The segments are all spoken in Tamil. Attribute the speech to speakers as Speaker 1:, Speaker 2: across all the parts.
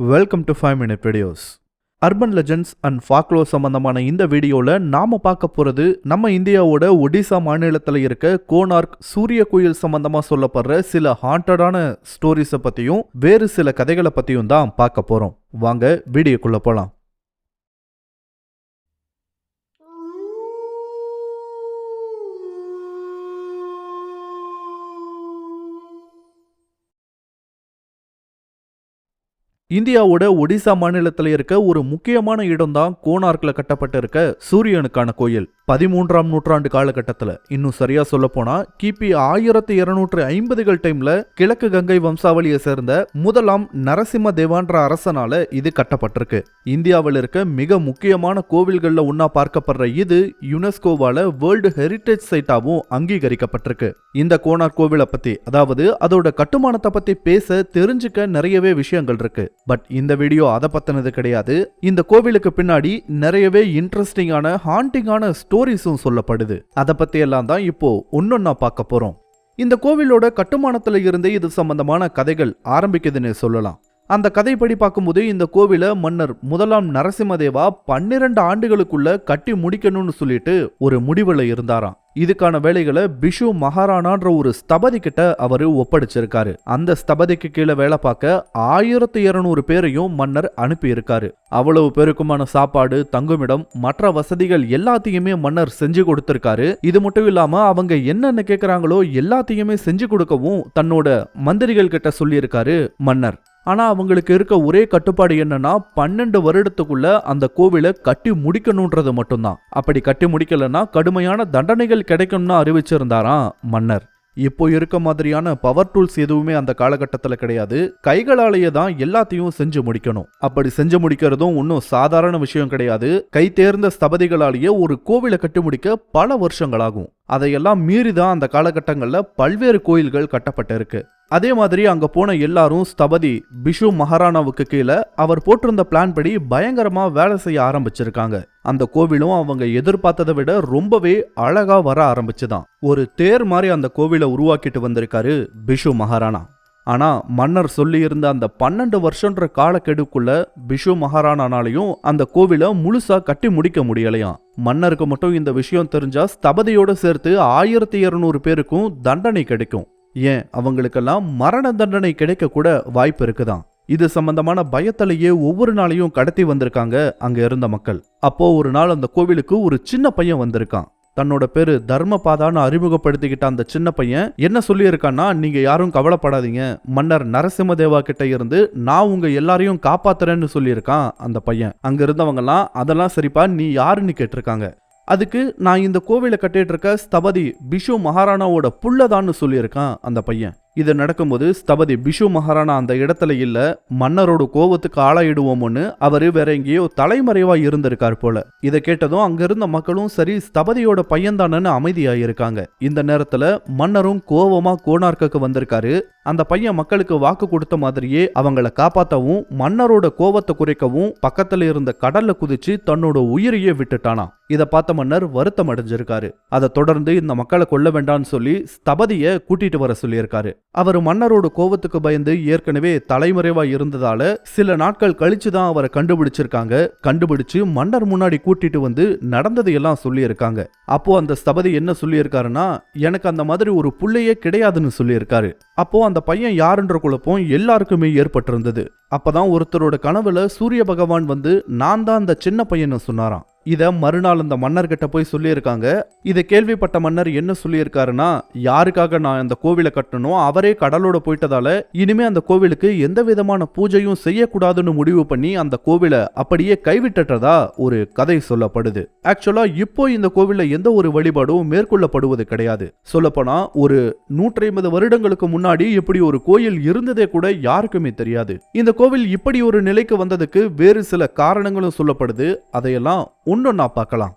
Speaker 1: Welcome to five minute videos urban legends and folklore சம்பந்தமான இந்த வீடியோவில் நாம் பார்க்க போகிறது நம்ம இந்தியாவோட ஒடிசா மாநிலத்தில் இருக்க கோனார்க் சூரிய கோயில் சம்பந்தமாக சொல்லப்படுற சில ஹாண்டடான ஸ்டோரிஸை பற்றியும் வேறு சில கதைகளை பற்றியும் தான் பார்க்க போகிறோம் வாங்க வீடியோக்குள்ளே போகலாம் இந்தியாவோட ஒடிசா மாநிலத்தில் இருக்க ஒரு முக்கியமான இடம் தான் கோனார்க்கில் கட்டப்பட்டிருக்க சூரியனுக்கான கோயில். பதிமூன்றாம் நூற்றாண்டு காலகட்டத்தில். இன்னும் சரியா சொல்ல போனா கிபி ஆயிரத்தி இருநூற்று ஐம்பதுகள் டைம்ல கிழக்கு கங்கை வம்சாவளியை சேர்ந்த முதலாம் நரசிம்ம தேவான்ற அரசனால இது கட்டப்பட்டிருக்கு. இந்தியாவில் இருக்க மிக முக்கியமான கோவில்கள்ல ஒன்னா பார்க்கப்படுற இது யுனெஸ்கோவால வேர்ல்டு ஹெரிட்டேஜ் சைட்டாவும் அங்கீகரிக்கப்பட்டிருக்கு. இந்த கோனார் கோவிலை பத்தி அதாவது அதோட கட்டுமானத்தை பத்தி பேச தெரிஞ்சுக்க நிறையவே விஷயங்கள் இருக்கு. பட் இந்த வீடியோ அதை பத்தினது கிடையாது. இந்த கோவிலுக்கு பின்னாடி நிறையவே இன்ட்ரெஸ்டிங்கான ஹாண்டிங்கான ஸ்டோரிஸும் சொல்லப்படுது. அதை பத்தி எல்லாம் தான் இப்போ ஒன்னொன்னா பார்க்க போறோம். இந்த கோவிலோட கட்டுமானத்துல இருந்தே இது சம்பந்தமான கதைகள் ஆரம்பிக்குதுன்னு சொல்லலாம். அந்த கதைப்படி பார்க்கும்போது இந்த கோவிலை மன்னர் முதலாம் நரசிம்மதேவா பன்னிரண்டு ஆண்டுகளுக்குள்ள கட்டி முடிக்கணும்னு சொல்லிட்டு ஒரு முடிவில் இருந்தாராம். இதுக்கான வேலைகளை பிஷு மகாராணான்ற ஒரு ஸ்தபதி கிட்ட அவரு ஒப்படைச்சிருக்காரு. அந்த ஸ்தபதிக்கு கீழே வேலை பார்க்க ஆயிரத்தி இருநூறு பேரையும் மன்னர் அனுப்பியிருக்காரு. அவ்வளவு பேருக்குமான சாப்பாடு தங்குமிடம் மற்ற வசதிகள் எல்லாத்தையுமே மன்னர் செஞ்சு கொடுத்திருக்காரு. இது மட்டும் இல்லாம அவங்க என்னென்ன கேட்கிறாங்களோ எல்லாத்தையுமே செஞ்சு கொடுக்கவும் தன்னோட மந்திரிகள் கிட்ட சொல்லியிருக்காரு மன்னர். ஆனா அவங்களுக்கு இருக்க ஒரே கட்டுப்பாடு என்னன்னா பன்னெண்டு வருடத்துக்குள்ள அந்த கோவிலை கட்டி முடிக்கணுன்றது மட்டும்தான். அப்படி கட்டி முடிக்கலன்னா கடுமையான தண்டனைகள் கிடைக்கும்னு அறிவிச்சிருந்தாராம் மன்னர். இப்போ இருக்க மாதிரியான பவர் டூல்ஸ் எதுவுமே அந்த காலகட்டத்தில் கிடையாது. கைகளாலேயே தான் எல்லாத்தையும் செஞ்சு முடிக்கணும். அப்படி செஞ்சு முடிக்கிறதும் ஒன்றும் சாதாரண விஷயம் கிடையாது. கை தேர்ந்த ஸ்தபதிகளாலேயே ஒரு கோவிலை கட்டி முடிக்க பல வருஷங்களாகும். அதையெல்லாம் மீறி தான் அந்த காலகட்டங்களில் பல்வேறு கோயில்கள் கட்டப்பட்டிருக்கு. அதே மாதிரி அங்க போன எல்லாரும் ஸ்தபதி பிஷு மகாராணாவுக்கு கீழே அவர் போட்டிருந்த பிளான் படி பயங்கரமாக வேலை செய்ய ஆரம்பிச்சிருக்காங்க. அந்த கோவிலும் அவங்க எதிர்பார்த்ததை விட ரொம்பவே அழகா வர ஆரம்பிச்சுதான். ஒரு தேர் மாதிரி அந்த கோவிலை உருவாக்கிட்டு வந்திருக்காரு பிஷு மகாராணா. ஆனா மன்னர் சொல்லியிருந்த அந்த பன்னெண்டு வருஷன்ற காலக்கெடுக்குள்ள பிஷு மகாராணானாலையும் அந்த கோவிலை முழுசா கட்டி முடிக்க முடியலையாம். மன்னருக்கு மட்டும் இந்த விஷயம் தெரிஞ்சா ஸ்தபதியோட சேர்த்து ஆயிரத்தி இருநூறு பேருக்கும் தண்டனை கிடைக்கும். ஏன்? அவங்களுக்கெல்லாம் மரண தண்டனை கிடைக்க கூட வாய்ப்பு இருக்குதான் இது சம்பந்தமான பயத்திலேயே ஒவ்வொரு நாளையும் கடத்தி வந்திருக்காங்க அங்க இருந்த மக்கள். அப்போ ஒரு நாள் அந்த கோவிலுக்கு ஒரு சின்ன பையன் வந்திருக்கான். தன்னோட பேரு தர்மபாதான்னு அறிமுகப்படுத்திக்கிட்ட அந்த சின்ன பையன். என்ன சொல்லியிருக்கான்னா நீங்க யாரும் கவலைப்படாதீங்க. மன்னர் நரசிம்மதேவா கிட்ட இருந்து நான் உங்க எல்லாரையும் காப்பாத்துறேன்னு சொல்லியிருக்கான் அந்த பையன். அங்க இருந்தவங்கலாம் அதெல்லாம் சரிப்பா நீ யாருன்னு கேட்டிருக்காங்க. அதுக்கு நான் இந்த கோவிலை கட்டிட்டு இருக்க ஸ்தபதி பிஷு மகாராணாவோட புள்ளதான்னு சொல்லியிருக்கான் அந்த பையன். இது நடக்கும்போது ஸ்தபதி பிஷு மகாராணா அந்த இடத்துல இல்லை மன்னரோட கோவத்துக்கு ஆளாயிடுவோம்னு அவர் வேற எங்கேயோ தலைமறைவாக இருந்திருக்கார் போல. இதை கேட்டதும் அங்க இருந்த மக்களும் சரி ஸ்தபதியோட பையன்தானன்னு அமைதியாயிருக்காங்க. இந்த நேரத்தில் மன்னரும் கோவமா கோனார்க்கு வந்திருக்காரு. அந்த பையன் மக்களுக்கு வாக்கு கொடுத்த மாதிரியே அவங்கள காப்பாற்றவும் மன்னரோட கோவத்தை குறைக்கவும் பக்கத்தில் இருந்த கடல்ல குதிச்சு தன்னோட உயிரையே விட்டுட்டானா. இதை பார்த்த மன்னர் வருத்தம் அடைஞ்சிருக்காரு. அதை தொடர்ந்து இந்த மக்களை கொல்ல வேண்டாம்னு சொல்லி ஸ்தபதியை கூட்டிட்டு வர சொல்லியிருக்காரு. அவர் மன்னரோட கோவத்துக்கு பயந்து ஏற்கனவே தலைமறைவா இருந்ததால சில நாட்கள் கழிச்சு தான் அவரை கண்டுபிடிச்சிருக்காங்க. கண்டுபிடிச்சு மன்னர் முன்னாடி கூட்டிட்டு வந்து நடந்ததை எல்லாம் சொல்லியிருக்காங்க. அப்போ அந்த ஸ்தபதி என்ன சொல்லியிருக்காருன்னா எனக்கு அந்த மாதிரி ஒரு புள்ளையே கிடையாதுன்னு சொல்லியிருக்காரு. அப்போ அந்த பையன் யாருன்ற குழப்பம் எல்லாருக்குமே ஏற்பட்டிருந்தது. அப்பதான் ஒருத்தரோட கனவுல சூரிய பகவான் வந்து நான் தான் அந்த சின்ன பையனை சொன்னாராம். இதை மறுநாள் அந்த மன்னர்கிட்ட போய் சொல்லியிருக்காங்க. இதை கேள்விப்பட்ட மன்னர் என்ன சொல்லியிருக்காருன்னா யாருக்காக நான் அந்த கோவிலை கட்டணும் அவரே கடலோட போயிட்டதால இனிமே அந்த கோவிலுக்கு எந்த விதமான பூஜையும் செய்யக்கூடாதுன்னு முடிவு பண்ணி அந்த கோவிலை அப்படியே கைவிட்டதா ஒரு கதை சொல்லப்படுது. ஆக்சுவலா இப்போ இந்த கோவில்ல எந்த ஒரு வழிபாடும் மேற்கொள்ளப்படுவது கிடையாது. சொல்லப்போனா ஒரு நூற்றி ஐம்பது வருடங்களுக்கு முன்னாடி இப்படி ஒரு கோயில் இருந்ததே கூட யாருக்குமே தெரியாது. இந்த கோவில் இப்படி ஒரு நிலைக்கு வந்ததுக்கு வேறு சில காரணங்களும் சொல்லப்படுது. அதையெல்லாம் ஒன்றொன்னா பார்க்கலாம்.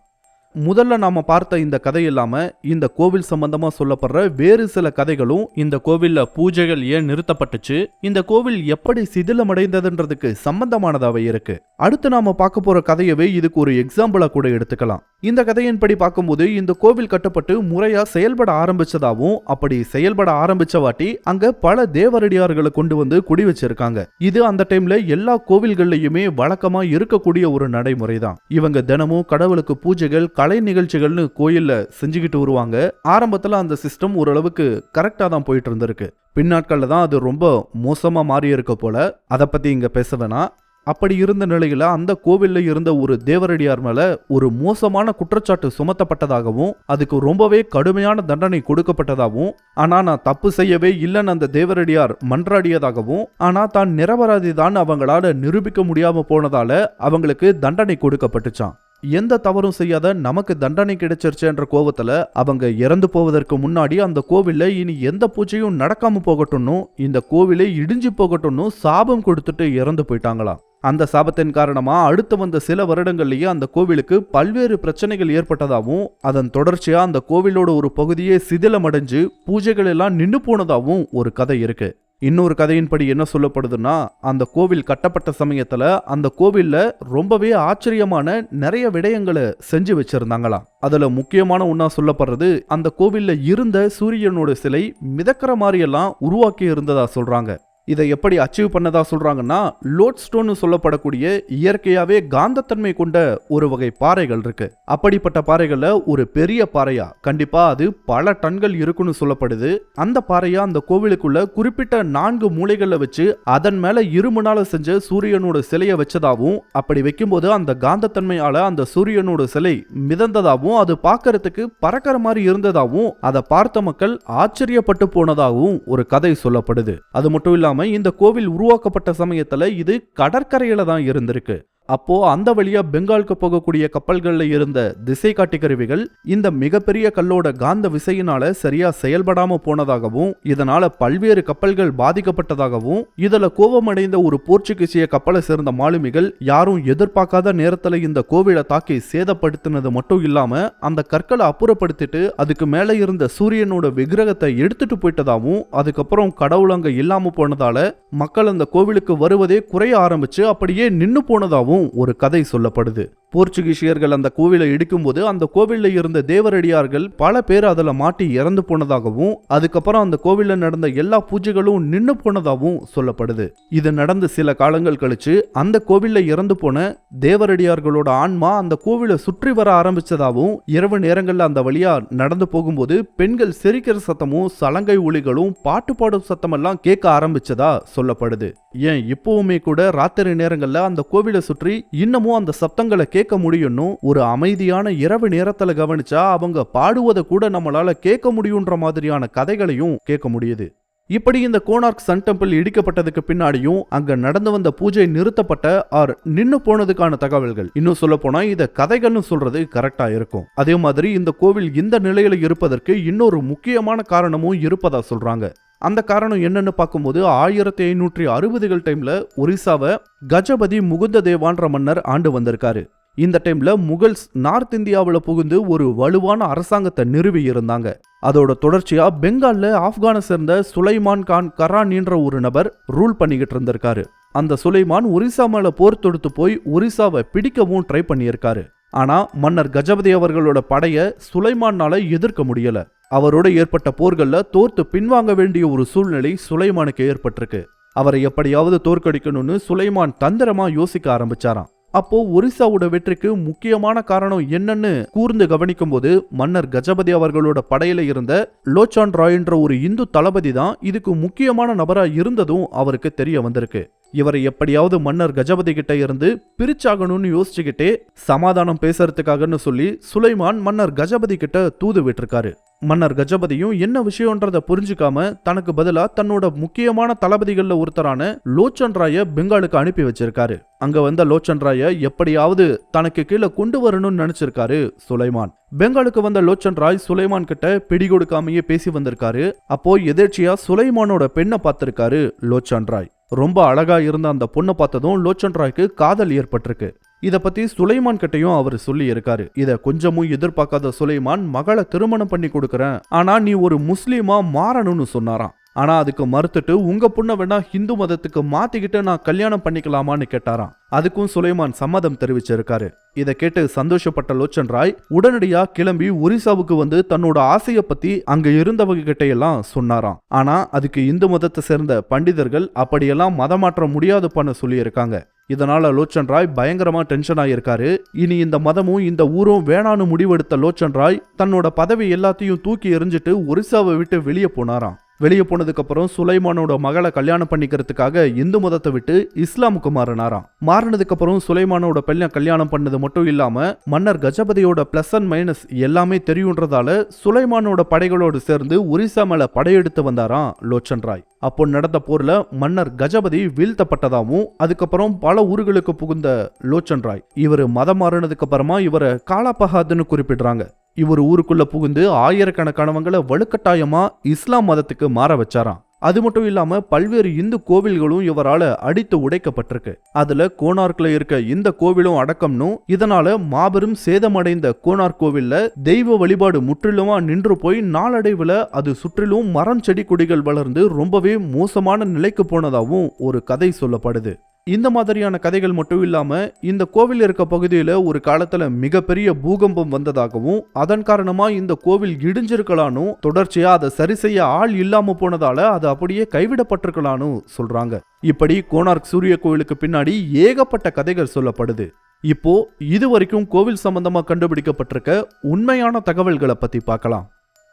Speaker 1: முதல்ல நாம் பார்த்த இந்த கதை இல்லாமல் இந்த கோவில் சம்பந்தமாக சொல்லப்படுற வேறு சில கதைகளும் இந்த கோவிலில் பூஜைகள் ஏன் நிறுத்தப்பட்டுச்சு? இந்த கோவில் எப்படி சிதிலமடைந்ததுன்றதுக்கு சம்பந்தமானதாகவே இருக்கு. அடுத்து நாம் பார்க்க போகிற கதையவே இதுக்கு ஒரு எக்ஸாம்பிளாக கூட எடுத்துக்கலாம். இந்த கதையின்படி பார்க்கும்போது இந்த கோவில் கட்டப்பட்டு முறையா செயல்பட ஆரம்பிச்சதாவும் அப்படி செயல்பட ஆரம்பிச்ச வாட்டி அங்க பல தேவரடியார்களை கொண்டு வந்து குடி வச்சிருக்காங்க. இது அந்த டைம்ல எல்லா கோவில்கள்லயுமே வழக்கமா இருக்கக்கூடிய ஒரு நடைமுறை தான் இவங்க தினமும் கடவுளுக்கு பூஜைகள் கலை நிகழ்ச்சிகள்னு கோயில்ல செஞ்சுக்கிட்டு வருவாங்க. ஆரம்பத்துல அந்த சிஸ்டம் ஓரளவுக்கு கரெக்டா தான் போயிட்டு இருந்திருக்கு. பின்னாட்கள்ல தான் அது ரொம்ப மோசமா மாறி இருக்க போல. அதை பத்தி இங்க பேச வேணாம். அப்படி இருந்த நிலையில் அந்த கோவில்ல இருந்த ஒரு தேவரடியார் மேலே ஒரு மோசமான குற்றச்சாட்டு சுமத்தப்பட்டதாகவும் அதுக்கு ரொம்பவே கடுமையான தண்டனை கொடுக்கப்பட்டதாகவும் ஆனால் நான் தப்பு செய்யவே இல்லைன்னு அந்த தேவரடியார் மன்றாடியதாகவும் ஆனால் தான் நிரபராதி தான் அவங்களால நிரூபிக்க முடியாமல் போனதால அவங்களுக்கு தண்டனை கொடுக்கப்பட்டுச்சான் எந்த தவறும் செய்யாத நமக்கு தண்டனை கிடைச்சிருச்சுன்ற கோவத்தில் அவங்க இறந்து போவதற்கு முன்னாடி அந்த கோவில்ல இனி எந்த பூஜையும் நடக்காம போகட்டும்னு இந்த கோவிலே இடிஞ்சு போகட்டும்னு சாபம் கொடுத்துட்டு இறந்து போயிட்டாங்களாம். அந்த சாபத்தின் காரணமாக அடுத்து வந்த சில வருடங்கள்லேயே அந்த கோவிலுக்கு பல்வேறு பிரச்சனைகள் ஏற்பட்டதாகவும் அதன் தொடர்ச்சியாக அந்த கோவிலோட ஒரு பகுதியே சிதிலமடைஞ்சு பூஜைகள் எல்லாம் நின்று போனதாகவும் ஒரு கதை இருக்கு. இன்னொரு கதையின்படி என்ன சொல்லப்படுதுன்னா அந்த கோவில் கட்டப்பட்ட சமயத்தில் அந்த கோவில்ல ரொம்பவே ஆச்சரியமான நிறைய விடயங்களை செஞ்சு வச்சுருந்தாங்களாம். அதில் முக்கியமான ஒன்றா சொல்லப்படுறது அந்த கோவில்ல இருந்த சூரியனோட சிலை மிதக்கிற மாதிரியெல்லாம் உருவாக்கி இருந்ததா சொல்கிறாங்க இதை எப்படி அச்சீவ் பண்ணதா சொல்றாங்கன்னா லோட்ஸ்டோன்னு சொல்லப்படக்கூடிய இயற்கையாகவே காந்தத்தன்மை கொண்ட ஒரு வகை பாறைகள் இருக்கு. அப்படிப்பட்ட பாறைகள்ல ஒரு பெரிய பாறையா கண்டிப்பாக அது பல டன்கள் இருக்குன்னு சொல்லப்படுது. அந்த பாறையா அந்த கோவிலுக்குள்ள குறிப்பிட்ட நான்கு மூளைகளில் வச்சு அதன் மேலே இருமுனால செஞ்ச சூரியனோட சிலையை வச்சதாகவும் அப்படி வைக்கும்போது அந்த காந்தத்தன்மையால் அந்த சூரியனோட சிலை மிதந்ததாகவும் அது பார்க்கறதுக்கு பறக்கிற மாதிரி இருந்ததாகவும் அதை பார்த்த மக்கள் ஆச்சரியப்பட்டு போனதாகவும் ஒரு கதை சொல்லப்படுது. அது மட்டும் இல்லாமல் இல்லாமல் இந்த கோவில் உருவாக்கப்பட்ட சமயத்தில் இது கடற்கரையில தான் இருந்திருக்கு. அப்போது அந்த வழியா பெங்காலுக்கு போகக்கூடிய கப்பல்களில் இருந்த திசை காட்டி கருவிகள் இந்த மிகப்பெரிய கல்லோட காந்த விசையினால சரியாக செயல்படாமல் போனதாகவும் இதனால் பல்வேறு கப்பல்கள் பாதிக்கப்பட்டதாகவும் இதில் கோபமடைந்த ஒரு போர்ச்சுகீசிய கப்பலை சேர்ந்த மாலுமிகள் யாரும் எதிர்பார்க்காத நேரத்தில் இந்த கோவிலை தாக்கி சேதப்படுத்தினது மட்டும் இல்லாமல் அந்த கற்களை அப்புறப்படுத்திட்டு அதுக்கு மேலே இருந்த சூரியனோட விக்கிரகத்தை எடுத்துட்டு போயிட்டதாகவும் அதுக்கப்புறம் கடவுள் அங்கே இல்லாமல் போனதால மக்கள் அந்த கோவிலுக்கு வருவதே குறைய ஆரம்பிச்சு அப்படியே நின்று போனதாகவும் ஒரு கதை சொல்லப்படுது. போர்ச்சுகீசியர்கள் அந்த கோவிலை இடிக்கும்போது அந்த கோவிலில் இருந்த தேவரடியார்கள் பல பேர் அதில் மாட்டி இறந்து போனதாகவும் அதுக்கப்புறம் அந்த கோவிலில் நடந்த எல்லா பூஜைகளும் நின்று போனதாகவும் சொல்லப்படுது. இது நடந்த சில காலங்கள் கழிச்சு அந்த கோவிலில் இறந்து போன தேவரடியார்களோட ஆன்மா அந்த கோவிலை சுற்றி வர ஆரம்பிச்சதாகவும் இரவு நேரங்களில் அந்த வழியா நடந்து போகும்போது பெண்கள் சிரிக்கிற சத்தமும் சலங்கை ஒளிகளும் பாட்டு பாடும் சத்தமெல்லாம் கேட்க ஆரம்பிச்சதா சொல்லப்படுது. ஏன் இப்பவுமே கூட ராத்திரி நேரங்களில் அந்த கோவிலை சுற்றி இன்னமும் அந்த சப்தங்களை கேட்க முடியும்னு ஒரு அமைதியான இரவு நேரத்துல கவனிச்சா அவங்க பாடுவதை கூட நம்மளால கேட்க முடியுன்ற மாதிரியான கதைகளையும் கேட்க முடியுது. இப்படி இந்த கோனார்க் சன் டெம்பிள் இடிக்கப்பட்டதுக்கு பின்னாடியும் அங்க நடந்து வந்த பூஜை நிறுத்தப்பட்ட ஆர் நின்னு போனதுக்கான தகவல்கள். இன்னும் சொல்ல போனா இத கதைகள்னு சொல்றது கரெக்டா இருக்கும். அதே மாதிரி இந்த கோவில் இந்த நிலையில இருப்பதற்கு இன்னொரு முக்கியமான காரணமும் இருப்பதா சொல்றாங்க. அந்த காரணம் என்னன்னு பார்க்கும்போது ஆயிரத்தி ஐநூற்றி அறுபதுகள் டைம்ல ஒரிசாவை கஜபதி முகுந்த தேவான்ற மன்னர் ஆண்டு வந்திருக்காரு. இந்த டைம்ல முகல்ஸ் நார்த் இந்தியாவில் புகுந்து ஒரு வலுவான அரசாங்கத்தை நிறுவி இருந்தாங்க. அதோட தொடர்ச்சியா பெங்கால்ல ஆப்கானை சேர்ந்த சுலைமான் கான் கரானின்ற ஒரு நபர் ரூல் பண்ணிக்கிட்டு இருந்திருக்காரு. அந்த சுலைமான் ஒரிசா மேல போர் தொடுத்து போய் ஒரிசாவை பிடிக்கவும் ட்ரை பண்ணியிருக்காரு. ஆனா மன்னர் கஜபதி அவர்களோட படைய சுலைமானால எதிர்க்க முடியல. அவரோட ஏற்பட்ட போர்கள்ல தோர்த்து பின்வாங்க வேண்டிய ஒரு சூழ்நிலை சுலைமானுக்கு ஏற்பட்டிருக்கு. அவரை எப்படியாவது தோற்கடிக்கணும்னு சுலைமான் தந்திரமா யோசிக்க ஆரம்பிச்சாராம். அப்போ ஒரிசாவோட வெற்றிக்கு முக்கியமான காரணம் என்னன்னு கூர்ந்து கவனிக்கும் போது மன்னர் கஜபதி அவர்களோட படையில இருந்த லோச்சான் ராய்ன்ற ஒரு இந்து தளபதி தான் இதுக்கு முக்கியமான நபரா இருந்ததும் அவருக்கு தெரிய வந்திருக்கு. இவரை எப்படியாவது மன்னர் கஜபதி கிட்ட இருந்து பிரிச்சாகணும்னு யோசிச்சுக்கிட்டே சமாதானம் பேசுறதுக்காகன்னு சொல்லி சுலைமான் மன்னர் கஜபதி கிட்ட தூது விட்டுருக்காரு. மன்னர் கஜபதியும் என்ன விஷயம்ன்றத புரிஞ்சுக்காம தனக்கு பதிலா தன்னோட முக்கியமான தளபதிகள்ல ஒருத்தரான லோச்சன் ராய பெங்காலுக்கு அனுப்பி வச்சிருக்காரு. அங்க வந்த லோச்சன் ராய எப்படியாவது தனக்கு கீழே கொண்டு வரணும்னு நினைச்சிருக்காரு சுலைமான். பெங்காலுக்கு வந்த லோச்சன் ராய் சுலைமான் கிட்ட பிடி கொடுக்காமயே பேசி வந்திருக்காரு. அப்போ எதேர்ச்சியா சுலைமானோட பெண்ணை பார்த்திருக்காரு லோச்சன் ராய். ரொம்ப அழகா இருந்த அந்த பொண்ணை பார்த்ததும் லோச்சன் ராய்க்கு காதல் ஏற்பட்டிருக்கு. இதை பத்தி சுலைமான் கிட்டயும் அவர் சொல்லி இருக்காரு. இதை கொஞ்சமும் எதிர்பார்க்காத சுலைமான் மகளை திருமணம் பண்ணி கொடுக்கறேன். ஆனா நீ ஒரு முஸ்லீமா மாறணும்னு சொன்னாராம். ஆனால் அதுக்கு மறுத்துட்டு உங்கள் பொண்ணை வேணா ஹிந்து மதத்துக்கு மாற்றிக்கிட்டு நான் கல்யாணம் பண்ணிக்கலாமான்னு கேட்டாராம். அதுக்கும் சுலைமான் சம்மதம் தெரிவிச்சிருக்காரு. இதை கேட்டு சந்தோஷப்பட்ட லோச்சன் ராய் உடனடியா கிளம்பி ஒரிசாவுக்கு வந்து தன்னோட ஆசைய பத்தி அங்க இருந்தவங்க கிட்ட எல்லாம் சொன்னாராம். ஆனா அதுக்கு இந்து மதத்தை சேர்ந்த பண்டிதர்கள் அப்படியெல்லாம் மதமாற்ற முடியாதுப்பான்னு சொல்லியிருக்காங்க. இதனால லோச்சன் ராய் பயங்கரமா டென்ஷன் ஆயிருக்காரு. இனி இந்த மதமும் இந்த ஊரும் வேணான்னு முடிவெடுத்த லோச்சன் ராய் தன்னோட பதவி எல்லாத்தையும் தூக்கி எறிஞ்சிட்டு ஒரிசாவை விட்டு வெளியே போனாராம். வெளியே போனதுக்கப்புறம் சுலைமானோட மகளை கல்யாணம் பண்ணிக்கிறதுக்காக இந்து மதத்தை விட்டு இஸ்லாமுக்கு மாறினாராம். மாறினதுக்கப்புறம் சுலைமானோட பெண்ணை கல்யாணம் பண்ணது மட்டும் இல்லாம மன்னர் கஜபதியோட பிளஸ் அண்ட் மைனஸ் எல்லாமே தெரியுன்றதால சுலைமானோட படைகளோடு சேர்ந்து ஒரிசா மேல படையெடுத்து வந்தாராம் லோச்சன் ராய். அப்போ நடந்த போர்ல மன்னர் கஜபதி வீழ்த்தப்பட்டதாகவும் அதுக்கப்புறம் பல ஊர்களுக்கு புகுந்த லோச்சன் ராய். இவர் மதம் மாறினதுக்கு அப்புறமா இவரை காலாபகாதுன்னு குறிப்பிடுறாங்க. இவர் ஊருக்குள்ள புகுந்து ஆயிரக்கணக்கானவங்களை வலுக்கட்டாயமா இஸ்லாம் மதத்துக்கு மாற வச்சாராம். அது மட்டும் இல்லாம பல்வேறு இந்து கோவில்களும் இவரால அடித்து உடைக்கப்பட்டிருக்கு. அதுல கோனார்க்ல இருக்க இந்த கோவிலும் அடக்கம்னு இதனால மாபெரும் சேதமடைந்த கோனார் கோவில்ல தெய்வ வழிபாடு முற்றிலுமா நின்று போய் நாளடைவுல அது சுற்றிலும் மரம் செடி கொடிகள் வளர்ந்து ரொம்பவே மோசமான நிலைக்கு போனதாகவும் ஒரு கதை சொல்லப்படுது. இந்த மாதிரியான கதைகள் மட்டும் இல்லாமல் இந்த கோவில் இருக்க பகுதியில ஒரு காலத்துல மிகப்பெரிய பூகம்பம் வந்ததாகவும் அதன் காரணமா இந்த கோவில் இடிஞ்சிருக்கலானும் தொடர்ச்சியா அதை சரி செய்ய ஆள் இல்லாமல் போனதால அது அப்படியே கைவிடப்பட்டிருக்கலானும் சொல்றாங்க. இப்படி கோனார்க் சூரிய கோவிலுக்கு பின்னாடி ஏகப்பட்ட கதைகள் சொல்லப்படுது. இப்போ இது வரைக்கும் கோவில் சம்பந்தமா கண்டுபிடிக்கப்பட்டிருக்க உண்மையான தகவல்களை பத்தி பார்க்கலாம்.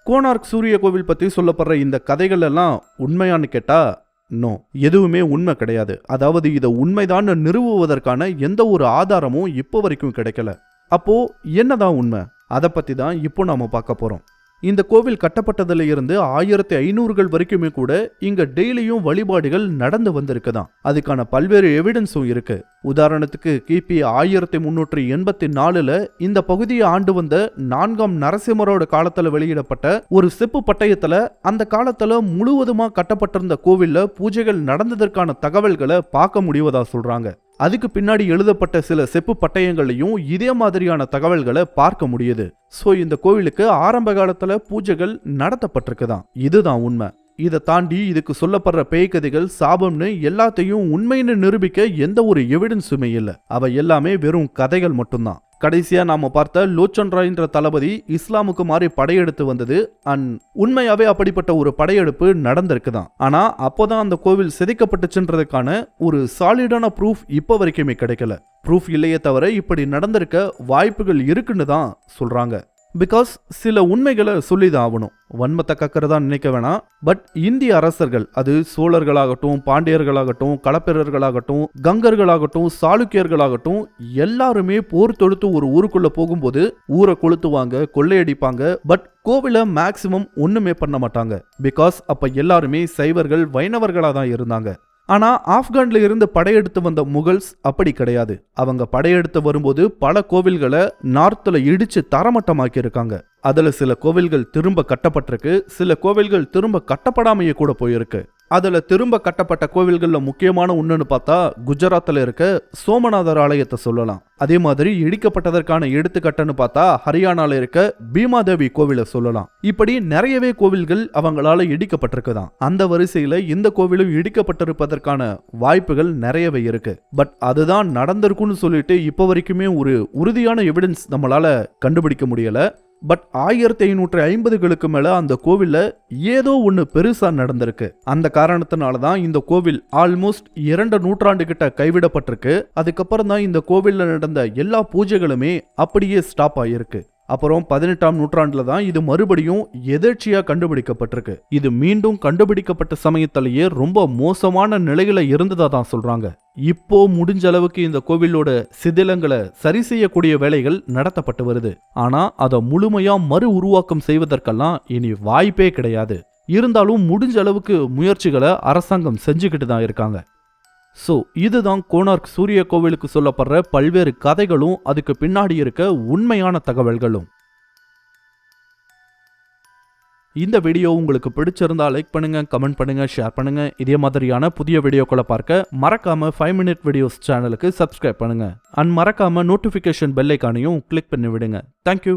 Speaker 1: கோனார்க் சூரிய கோவில் பத்தி சொல்லப்படுற இந்த கதைகள் எல்லாம் உண்மையான்னு கேட்டா நோ. எதுவுமே உண்மை கிடையாது. அதாவது இதை உண்மைதான் நிறுவுவதற்கான எந்த ஒரு ஆதாரமும் இப்போ வரைக்கும் கிடைக்கல. அப்போ என்னதான் உண்மை? அதை பத்தி தான் இப்போ நாம பார்க்க போறோம். இந்த கோவில் கட்டப்பட்டதுல இருந்து ஆயிரத்தி ஐநூறுகள் வரைக்குமே கூட இங்க டெய்லியும் வழிபாடுகள் நடந்து வந்திருக்குதான். அதுக்கான பல்வேறு எவிடன்ஸும் இருக்கு. உதாரணத்துக்கு கிபி ஆயிரத்தி முன்னூற்றி எண்பத்தி நாலுல இந்த பகுதியை ஆண்டு வந்த நான்காம் நரசிம்மரோட காலத்துல வெளியிடப்பட்ட ஒரு செப்பு பட்டயத்துல அந்த காலத்துல முழுவதுமா கட்டப்பட்டிருந்த கோவில்ல பூஜைகள் நடந்ததற்கான தகவல்களை பார்க்க முடிவதா சொல்றாங்க. அதுக்கு பின்னாடி எழுதப்பட்ட சில செப்பு பட்டயங்களையும் இதே மாதிரியான தகவல்களை பார்க்க முடியுது. சோ இந்த கோவிலுக்கு ஆரம்ப காலத்துல பூஜைகள் நடத்தப்பட்டிருக்குதான். இதுதான் உண்மை. இதை தாண்டி இதுக்கு சொல்லப்படுற பேய்கதைகள் சாபம்னு எல்லாத்தையும் உண்மைன்னு நிரூபிக்க எந்த ஒரு எவிடன்ஸுமே இல்லை. அவை எல்லாமே வெறும் கதைகள் மட்டும்தான். கடைசியா நாம பார்த்த லோச்சன் ராய்ன்ற தளபதி இஸ்லாமுக்கு மாறி படையெடுத்து வந்தது. அண்ட் உண்மையாவே அப்படிப்பட்ட ஒரு படையெடுப்பு நடந்திருக்குதான். ஆனா அப்போதான் அந்த கோவில் சிதைக்கப்பட்டுச்சுன்றதுக்கான ஒரு சாலிடான ப்ரூஃப் இப்போ வரைக்குமே கிடைக்கல. ப்ரூஃப் இல்லையே தவிர இப்படி நடந்திருக்க வாய்ப்புகள் இருக்குன்னு தான் சொல்றாங்க. பிகாஸ் சில உண்மைகளை சொல்லிதான் ஆகணும். வன்மத்தை கக்கிறதா நினைக்க வேணாம். பட் இந்திய அரசர்கள் அது சோழர்களாகட்டும் பாண்டியர்களாகட்டும் களப்பிரர்களாகட்டும் கங்கர்களாகட்டும் சாளுக்கியர்களாகட்டும் எல்லாருமே போர் தொடுத்து ஒரு ஊருக்குள்ள போகும்போது ஊரை கொளுத்துவாங்க கொள்ளையடிப்பாங்க. பட் கோவில மேக்சிமம் ஒண்ணுமே பண்ண மாட்டாங்க. பிகாஸ் அப்ப எல்லாருமே சைவர்கள் வைணவர்களா தான் இருந்தாங்க. ஆனால் ஆப்கானில் இருந்து படையெடுத்து வந்த முகல்ஸ் அப்படி கிடையாது. அவங்க படையெடுத்து வரும்போது பல கோவில்களை நார்த்தில் இடித்து தரமட்டமாக்கி இருக்காங்க சில கோவில்கள் திரும்ப கட்டப்பட்டிருக்கு சில கோவில்கள் திரும்ப கட்டப்படாமையே கூட போயிருக்கு. அதுல திரும்ப கட்டப்பட்ட கோவில்களில் முக்கியமான ஒன்றுன்னு பார்த்தா குஜராத்தில் இருக்க சோமநாதர் ஆலயத்தை சொல்லலாம். அதே மாதிரி இடிக்கப்பட்டதற்கான எடுத்துக்கட்டுன்னு பார்த்தா ஹரியானால இருக்க பீமாதேவி கோவிலை சொல்லலாம். இப்படி நிறையவே கோவில்கள் அவங்களால இடிக்கப்பட்டிருக்குதான். அந்த வரிசையில் இந்த கோவிலும் இடிக்கப்பட்டிருப்பதற்கான வாய்ப்புகள் நிறையவே இருக்கு. பட் அதுதான் நடந்திருக்குன்னு சொல்லிட்டு இப்போ வரைக்குமே ஒரு உறுதியான எவிடன்ஸ் நம்மளால கண்டுபிடிக்க முடியல. பட் ஆயிரத்தி ஐநூற்றி ஐம்பதுகளுக்கு மேலே அந்த கோவிலில் ஏதோ ஒன்று பெருசாக நடந்திருக்கு. அந்த காரணத்தினால தான் இந்த கோவில் ஆல்மோஸ்ட் இரண்டு நூற்றாண்டு கிட்ட கைவிடப்பட்டிருக்கு. அதுக்கப்புறம் தான் இந்த கோவிலில் நடந்த எல்லா பூஜைகளுமே அப்படியே ஸ்டாப் ஆகியிருக்கு அப்புறம் பதினெட்டாம் நூற்றாண்டுல தான் இது மறுபடியும் எதேர்ச்சியா கண்டுபிடிக்கப்பட்டிருக்கு. இது மீண்டும் கண்டுபிடிக்கப்பட்ட சமயத்திலேயே ரொம்ப மோசமான நிலையில இருந்ததா தான் சொல்றாங்க. இப்போ முடிஞ்ச அளவுக்கு இந்த கோவிலோட சிதிலங்களை சரி செய்யக்கூடிய வேலைகள் நடத்தப்பட்டு வருது. ஆனா அதை முழுமையா மறு உருவாக்கம் செய்வதற்கெல்லாம் இனி வாய்ப்பே கிடையாது. இருந்தாலும் முடிஞ்ச அளவுக்கு முயற்சிகளை அரசாங்கம் செஞ்சுக்கிட்டு தான் இருக்காங்க. ஸோ இதுதான் கோனார்க் சூரிய கோவிலுக்கு சொல்லப்படுற பல்வேறு கதைகளும் அதுக்கு பின்னாடி இருக்க உண்மையான தகவல்களும். இந்த வீடியோ உங்களுக்கு பிடிச்சிருந்தா லைக் பண்ணுங்க கமெண்ட் பண்ணுங்க ஷேர் பண்ணுங்க. இதே மாதிரியான புதிய வீடியோக்களை பார்க்க மறக்காம ஃபைவ் மினிட் வீடியோஸ் சேனலுக்கு சப்ஸ்கிரைப் பண்ணுங்க. அண்ட் மறக்காம நோட்டிஃபிகேஷன் பெல்லைக்கானையும் கிளிக் பண்ணி விடுங்க. Thank you